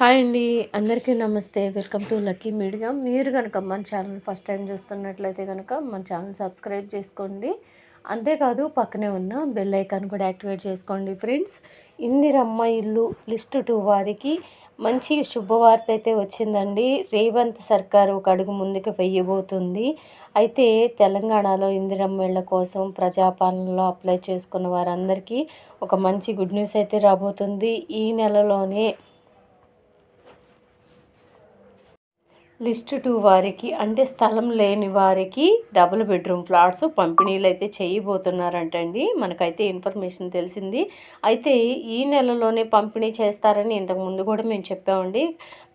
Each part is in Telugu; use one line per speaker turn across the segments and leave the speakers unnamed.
హాయ్ అండి. అందరికీ నమస్తే. Welcome to lucky media. మీరు కనుక మన ఛానల్ ఫస్ట్ టైం చూస్తున్నట్లయితే కనుక మన ఛానల్ సబ్స్క్రైబ్ చేసుకోండి. అంతేకాదు పక్కనే ఉన్న బెల్ ఐకాన్ కూడా యాక్టివేట్ చేసుకోండి ఫ్రెండ్స్. ఇందిరమ్మ ఇల్లు లిస్ట్ టూ వారికి మంచి శుభవార్త అయితే వచ్చిందండి. రేవంత్ సర్కార్ ఒక అడుగు ముందుకు వెయ్యబోతుంది అయితే తెలంగాణలో ఇందిరమ్మ ఇళ్ళ కోసం ప్రజాపాలనలో అప్లై చేసుకున్న వారందరికీ ఒక మంచి గుడ్ న్యూస్ అయితే రాబోతుంది. ఈ నెలలోనే లిస్ట్ టూ వారికి అంటే స్థలం లేని వారికి డబుల్ బెడ్రూమ్ ఫ్లాట్స్ పంపిణీలు అయితే చేయబోతున్నారంటండి. మనకైతే ఇన్ఫర్మేషన్ తెలిసింది. అయితే ఈ నెలలోనే పంపిణీ చేస్తారని ఇంతకుముందు కూడా మేము చెప్పామండి.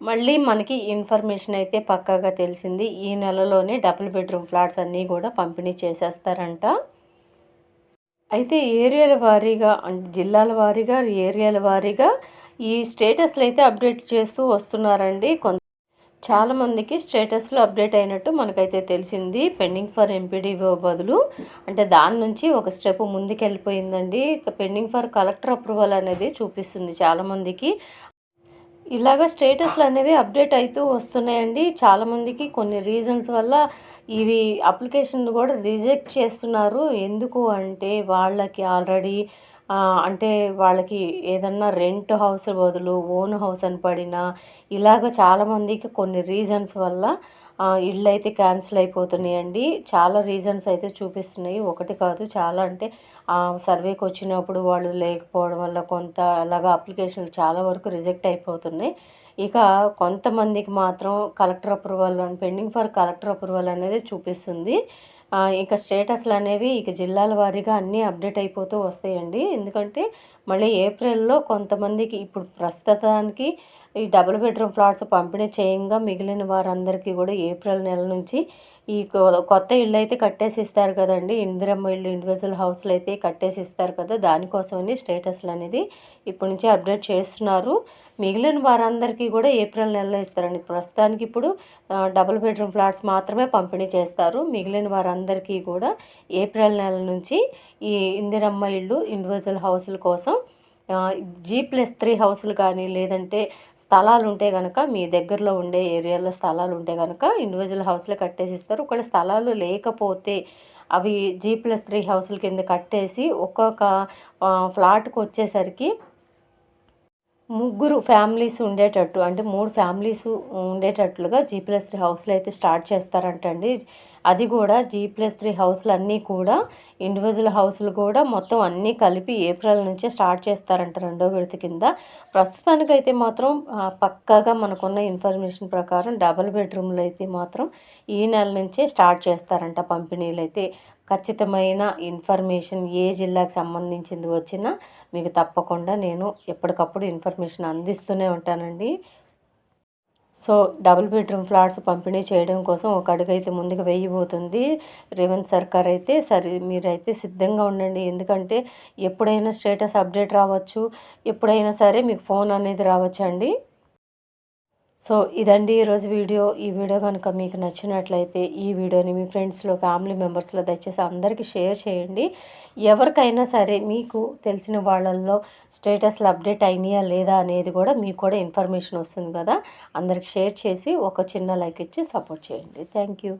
మళ్ళీ మనకి ఇన్ఫర్మేషన్ అయితే పక్కాగా తెలిసింది. ఈ నెలలోనే డబుల్ బెడ్రూమ్ ఫ్లాట్స్ అన్నీ కూడా పంపిణీ చేసేస్తారంట. అయితే ఏరియాల వారీగా జిల్లాల వారీగా ఏరియాల వారీగా ఈ స్టేటస్లు అయితే అప్డేట్ చేస్తూ వస్తున్నారండి. కొంత చాలామందికి స్టేటస్లో అప్డేట్ అయినట్టు మనకైతే తెలిసింది. పెండింగ్ ఫర్ ఎంపీడీఓ బదులు. అంటే దాని నుంచి ఒక స్టెప్ ముందుకు వెళ్ళిపోయిందండి పెండింగ్ ఫర్ కలెక్టర్ అప్రూవల్ అనేది చూపిస్తుంది చాలామందికి ఇలాగ స్టేటస్లు అనేవి అప్డేట్ అవుతూ వస్తున్నాయండి. చాలామందికి కొన్ని రీజన్స్ వల్ల ఇవి అప్లికేషన్ కూడా రిజెక్ట్ చేస్తున్నారు. ఎందుకు అంటే వాళ్ళకి ఆల్రెడీ అంటే వాళ్ళకి ఏదన్నా రెంట్ హౌస్ బదులు ఓన్ హౌస్ అని పడినా ఇలాగ చాలామందికి కొన్ని రీజన్స్ వల్ల ఇళ్ళు అయితే క్యాన్సిల్ అయిపోతున్నాయండి. చాలా రీజన్స్ అయితే చూపిస్తున్నాయి. ఒకటి కాదు చాలా అంటే సర్వేకి వచ్చినప్పుడు వాళ్ళు లేకపోవడం వల్ల కొంత అలాగా అప్లికేషన్లు చాలా వరకు రిజెక్ట్ అయిపోతున్నాయి. ఇక కొంతమందికి మాత్రం collector approval pending for collector approval అనేది చూపిస్తుంది. ఇక స్టేటస్లు అనేవి ఇక జిల్లాల వారీగా అన్నీ అప్డేట్ అయిపోతూ వస్తాయండి. ఎందుకంటే మళ్ళీ ఏప్రిల్లో కొంతమందికి ఇప్పుడు ప్రస్తుతానికి ఈ డబుల్ బెడ్రూమ్ ఫ్లాట్స్ పంపిణీ చేయంగా మిగిలిన వారందరికీ కూడా ఏప్రిల్ నెల నుంచి ఈ కొత్త ఇళ్ళు అయితే కట్టేసి ఇస్తారు కదండి. ఇందిరమ్మ ఇల్లు ఇండివిజువల్ హౌస్లు అయితే కట్టేసి ఇస్తారు కదా. దానికోసమని స్టేటస్లు అనేది ఇప్పటి నుంచి అప్డేట్ చేస్తున్నారు. మిగిలిన వారందరికీ కూడా ఏప్రిల్ నెలలో ఇస్తారండి. ప్రస్తుతానికి ఇప్పుడు డబుల్ బెడ్రూమ్ ఫ్లాట్స్ మాత్రమే పంపిణీ చేస్తారు. మిగిలిన వారందరికీ కూడా ఏప్రిల్ నెల నుంచి ఈ ఇందిరమ్మ ఇల్లు ఇండివిజువల్ హౌస్ల కోసం జీ ప్లస్ త్రీ హౌస్లు కానీ లేదంటే స్థలాలు ఉంటే కనుక మీ దగ్గరలో ఉండే ఏరియాలో స్థలాలు ఉంటే కనుక ఇండివిజువల్ హౌస్లో కట్టేసి ఇస్తారు ఒకవేళ స్థలాలు లేకపోతే అవి జీ ప్లస్ త్రీ హౌస్ల కింద కట్టేసి ఒక్కొక్క ఫ్లాట్కి వచ్చేసరికి ముగ్గురు ఫ్యామిలీస్ ఉండేటట్టు అంటే మూడు ఫ్యామిలీస్ ఉండేటట్లుగా జీ ప్లస్ త్రీ హౌస్లు అయితే స్టార్ట్ చేస్తారంటండి. అది కూడా జీ ప్లస్ త్రీ హౌస్లు అన్నీ కూడా ఇండివిజువల్ హౌస్లు కూడా మొత్తం అన్నీ కలిపి ఏప్రిల్ నుంచే స్టార్ట్ చేస్తారంట రెండో విడత కింద. ప్రస్తుతానికైతే మాత్రం పక్కాగా మనకున్న ఇన్ఫర్మేషన్ ప్రకారం డబుల్ బెడ్రూమ్లు అయితే మాత్రం ఈ నెల నుంచే స్టార్ట్ చేస్తారంట పంపిణీలు అయితే ఖచ్చితమైన ఇన్ఫర్మేషన్ ఏ జిల్లాకు సంబంధించింది వచ్చినా మీకు తప్పకుండా నేను ఎప్పటికప్పుడు ఇన్ఫర్మేషన్ అందిస్తూనే ఉంటానండి. సో డబుల్ బెడ్రూమ్ ఫ్లాట్స్ పంపిణీ చేయడం కోసం ఒక అడుగైతే ముందుకు వేయబోతుంది. రేవంత్ సర్కార్ అయితే సరే మీరైతే సిద్ధంగా ఉండండి. ఎందుకంటే ఎప్పుడైనా స్టేటస్ అప్డేట్ రావచ్చు ఎప్పుడైనా సరే మీకు ఫోన్ అనేది రావచ్చు అండి సో ఇదండి ఈరోజు వీడియో. ఈ వీడియో కనుక మీకు నచ్చినట్లయితే ఈ వీడియోని మీ ఫ్రెండ్స్లో ఫ్యామిలీ మెంబర్స్లో దయచేసి అందరికీ షేర్ చేయండి. ఎవరికైనా సరే మీకు తెలిసిన వాళ్ళల్లో స్టేటస్లు అప్డేట్ అయినాయా లేదా అనేది కూడా మీకు కూడా ఇన్ఫర్మేషన్ వస్తుంది కదా. అందరికి షేర్ చేసి ఒక చిన్న లైక్ ఇచ్చి సపోర్ట్ చేయండి. Thank you.